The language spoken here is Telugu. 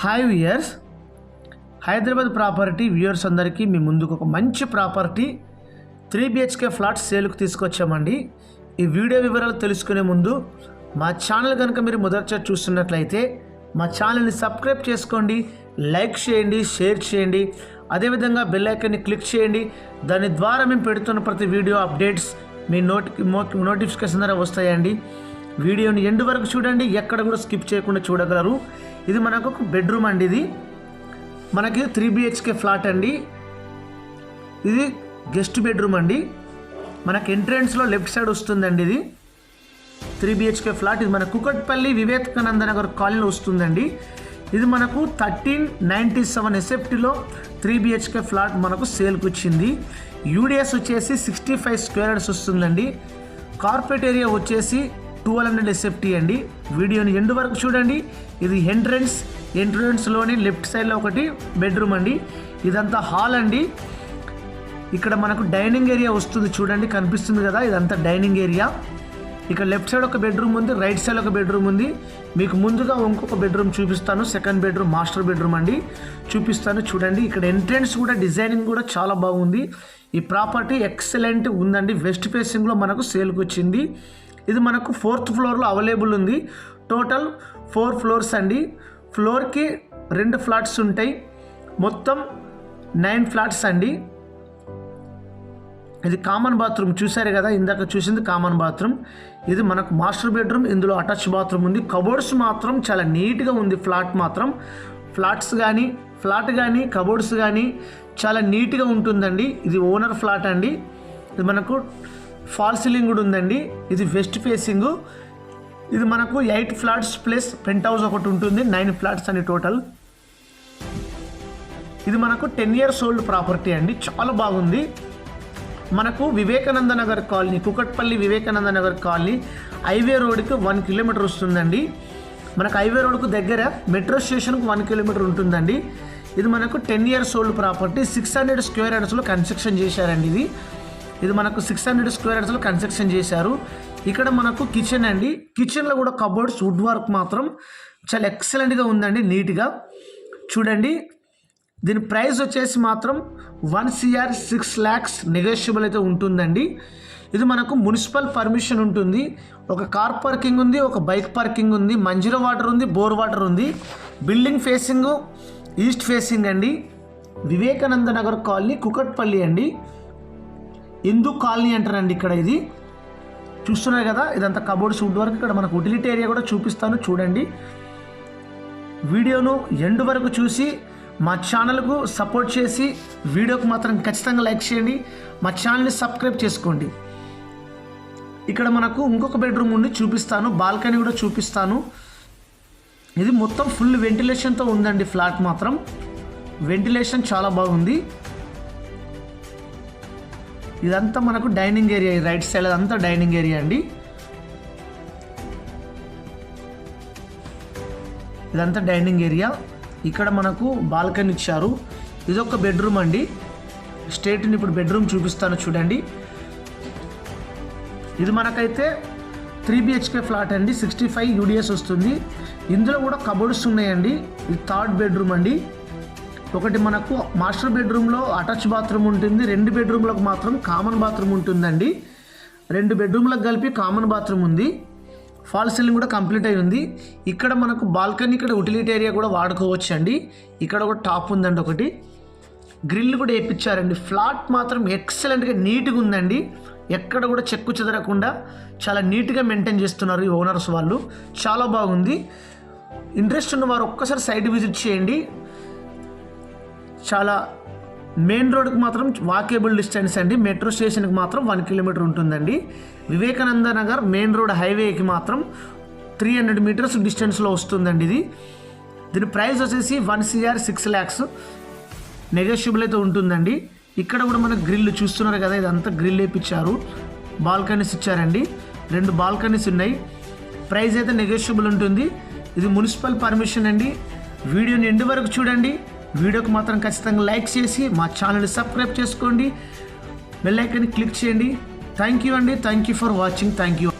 Hi viewers. Hyderabad property viewers అందరికీ మీ ముందుకు ఒక మంచి ప్రాపర్టీ త్రీ బిహెచ్కే ఫ్లాట్ సేల్కు తీసుకొచ్చామండి. ఈ వీడియో వివరాలు తెలుసుకునే ముందు మా ఛానల్ కనుక మీరు మొదటిసారి చూస్తున్నట్లయితే మా ఛానల్ని సబ్స్క్రైబ్ చేసుకోండి లైక్ చేయండి షేర్ చేయండి అదేవిధంగా బెల్ ఐకాన్ని క్లిక్ చేయండి. దాని ద్వారా మేము పెడుతున్న ప్రతి వీడియో అప్డేట్స్ మీ నోటి నోటిఫికేషన్ ద్వారా వస్తాయండి. వీడియోని ఎండు వరకు చూడండి ఎక్కడ కూడా స్కిప్ చేయకుండా చూడగలరు. ఇది మనకు ఒక బెడ్రూమ్ అండి ఇది. మనకి త్రీ బిహెచ్కే ఫ్లాట్ అండి. ఇది గెస్ట్ బెడ్రూమ్ అండి. మనకి ఎంట్రెన్స్లో లెఫ్ట్ సైడ్ వస్తుందండి ఇది. Three BHK flat. ఇది మన కుకట్పల్లి వివేకానంద నగర్ కాలనీలో వస్తుందండి. ఇది మనకు థర్టీన్ నైంటీ సెవెన్ ఎస్ఎఫ్టీలో త్రీ బిహెచ్కే ఫ్లాట్ మనకు సేల్కి వచ్చింది. యూడిఎస్ వచ్చేసి సిక్స్టీ ఫైవ్ స్క్వేర్ యార్డ్స్ వస్తుందండి. కార్పొరేట్ ఏరియా వచ్చేసి ట్వెల్వ్ హండ్రెడ్ ఎస్ఎఫ్టీ అండి. వీడియోని ఎండు వరకు చూడండి. ఇది ఎంట్రన్స్ ఎంట్రన్స్లోని లెఫ్ట్ సైడ్లో ఒకటి బెడ్రూమ్ అండి. ఇదంతా హాల్ అండి. ఇక్కడ మనకు డైనింగ్ ఏరియా వస్తుంది చూడండి కనిపిస్తుంది కదా ఇదంతా డైనింగ్ ఏరియా. ఇక్కడ లెఫ్ట్ సైడ్ ఒక బెడ్రూమ్ ఉంది రైట్ సైడ్ ఒక బెడ్రూమ్ ఉంది. మీకు ముందుగా ఇంకొక బెడ్రూమ్ చూపిస్తాను సెకండ్ బెడ్రూమ్ మాస్టర్ బెడ్రూమ్ అండి. చూపిస్తాను చూడండి ఇక్కడ ఎంట్రన్స్ కూడా డిజైనింగ్ కూడా చాలా బాగుంది. ఈ ప్రాపర్టీ ఎక్సలెంట్ ఉందండి. వెస్ట్ ఫేసింగ్లో మనకు సేల్కి వచ్చింది. ఇది మనకు ఫోర్త్ ఫ్లోర్లో అవైలబుల్ ఉంది. టోటల్ ఫోర్ ఫ్లోర్స్ అండి. ఫ్లోర్కి రెండు ఫ్లాట్స్ ఉంటాయి. మొత్తం నైన్ ఫ్లాట్స్ అండి. ఇది కామన్ బాత్రూమ్. చూసారు కదా ఇందాక చూసింది కామన్ బాత్రూమ్. ఇది మనకు మాస్టర్ బెడ్రూమ్ ఇందులో అటాచ్ బాత్రూమ్ ఉంది. కబోర్డ్స్ మాత్రం చాలా నీట్గా ఉంది ఫ్లాట్ మాత్రం. ఫ్లాట్స్ కానీ ఫ్లాట్ కానీ కబోర్డ్స్ కానీ చాలా నీట్గా ఉంటుందండి. ఇది ఓనర్ ఫ్లాట్ అండి. ఇది మనకు ఫాల్ సీలింగ్ కూడా ఉందండి. ఇది వెస్ట్ ఫేసింగ్. ఇది మనకు eight flats plus penthouse ఒకటి ఉంటుంది. నైన్ ఫ్లాట్స్ అని టోటల్. ఇది మనకు టెన్ ఇయర్స్ ఓల్డ్ ప్రాపర్టీ అండి. చాలా బాగుంది. మనకు Vivekananda Nagar colony Kukatpally Vivekananda Nagar colony highway రోడ్కి వన్ కిలోమీటర్ వస్తుందండి. మనకు హైవే రోడ్కు దగ్గర మెట్రో స్టేషన్కు వన్ కిలోమీటర్ ఉంటుందండి. ఇది మనకు ten years old property. Six hundred square యార్డ్స్లో construction చేశారండి ఇది. ఇది మనకు సిక్స్ హండ్రెడ్ స్క్వేర్ యార్డ్స్లో కన్స్ట్రక్షన్ చేశారు. ఇక్కడ మనకు కిచెన్ అండి. కిచెన్లో కూడా కబోర్డ్స్ వుడ్ వర్క్ మాత్రం చాలా ఎక్సలెంట్గా ఉందండి నీట్గా చూడండి. దీని ప్రైస్ వచ్చేసి మాత్రం one CR six lakhs negotiable అయితే ఉంటుందండి. ఇది మనకు మున్సిపల్ పర్మిషన్ ఉంటుంది. ఒక కార్ పార్కింగ్ ఉంది ఒక బైక్ పార్కింగ్ ఉంది మంజీరా వాటర్ ఉంది బోర్ వాటర్ ఉంది. బిల్డింగ్ ఫేసింగ్ ఈస్ట్ ఫేసింగ్ అండి. వివేకానంద నగర్ కాలనీ కుకట్పల్లి అండి. హిందూ కాలనీ అంటారండి ఇక్కడ ఇది. చూస్తున్నారు కదా ఇదంతా కబోర్డ్స్ వుడ్ వరకు ఇక్కడ మనకు ఉటిలిటీ ఏరియా కూడా చూపిస్తాను చూడండి. వీడియోను ఎండు వరకు చూసి మా ఛానల్కు సపోర్ట్ చేసి వీడియోకు మాత్రం ఖచ్చితంగా లైక్ చేయండి. మా ఛానల్ని సబ్స్క్రైబ్ చేసుకోండి. ఇక్కడ మనకు ఇంకొక బెడ్రూమ్ ఉండి చూపిస్తాను. బాల్కనీ కూడా చూపిస్తాను. ఇది మొత్తం ఫుల్ వెంటిలేషన్తో ఉందండి ఫ్లాట్ మాత్రం. వెంటిలేషన్ చాలా బాగుంది. ఇదంతా మనకు డైనింగ్ ఏరియా రైట్ సైడ్ అదంతా డైనింగ్ ఏరియా అండి. ఇదంతా డైనింగ్ ఏరియా. ఇక్కడ మనకు బాల్కనీ ఇచ్చారు. ఇది ఒక బెడ్రూమ్ అండి. స్టేట్ని ఇప్పుడు బెడ్రూమ్ చూపిస్తాను చూడండి. ఇది మనకైతే త్రీ బిహెచ్కే ఫ్లాట్ అండి. సిక్స్టీ ఫైవ్ యూడిఎస్ వస్తుంది. ఇందులో కూడా కబోర్డ్స్ ఉన్నాయండి. ఇది థర్డ్ బెడ్రూమ్ అండి. ఒకటి మనకు మాస్టర్ బెడ్రూమ్లో అటాచ్ బాత్రూమ్ ఉంటుంది రెండు బెడ్రూమ్లకు మాత్రం కామన్ బాత్రూమ్ ఉంటుందండి. రెండు బెడ్రూమ్లకు కలిపి కామన్ బాత్రూమ్ ఉంది. ఫాల్ సీలింగ్ కూడా కంప్లీట్ అయి ఉంది. ఇక్కడ మనకు బాల్కనీ ఇక్కడ ఉటిలిటీ ఏరియా కూడా వాడుకోవచ్చు అండి ఇక్కడ ఒక టాప్ ఉందండి ఒకటి. గ్రిల్ కూడా వేయించారండి ఫ్లాట్ మాత్రం ఎక్సలెంట్గా నీట్గా ఉందండి. ఎక్కడ కూడా చెక్కు చెదరకుండా చాలా నీట్గా మెయింటైన్ చేస్తున్నారు ఈ ఓనర్స్ వాళ్ళు. చాలా బాగుంది. ఇంట్రెస్ట్ ఉన్న వారు ఒక్కసారి సైట్ విజిట్ చేయండి. చాలా మెయిన్ రోడ్కి మాత్రం వాకేబుల్ డిస్టెన్స్ అండి. మెట్రో స్టేషన్కి మాత్రం వన్ కిలోమీటర్ ఉంటుందండి. వివేకానంద నగర్ మెయిన్ రోడ్ హైవేకి మాత్రం త్రీ హండ్రెడ్ మీటర్స్ డిస్టెన్స్లో వస్తుందండి ఇది. దీని ప్రైస్ వచ్చేసి one CR six lakhs. Negotiable అయితే ఉంటుందండి. ఇక్కడ కూడా మనకు గ్రిల్ చూస్తున్నారు కదా ఇదంతా గ్రిల్ వేపించారు బాల్కనీస్ ఇచ్చారండి. రెండు బాల్కనీస్ ఉన్నాయి. ప్రైస్ అయితే నెగోషియబుల్ ఉంటుంది. ఇది మున్సిపల్ పర్మిషన్ అండి. వీడియోని ఎండు వరకు చూడండి. వీడియోకి మాత్రం ఖచ్చితంగా లైక్ చేసి మా ఛానల్ని సబ్స్క్రైబ్ చేసుకోండి. బెల్ ఐకన్ క్లిక్ చేయండి. థ్యాంక్ యూ అండి. Thank you for watching. Thank you.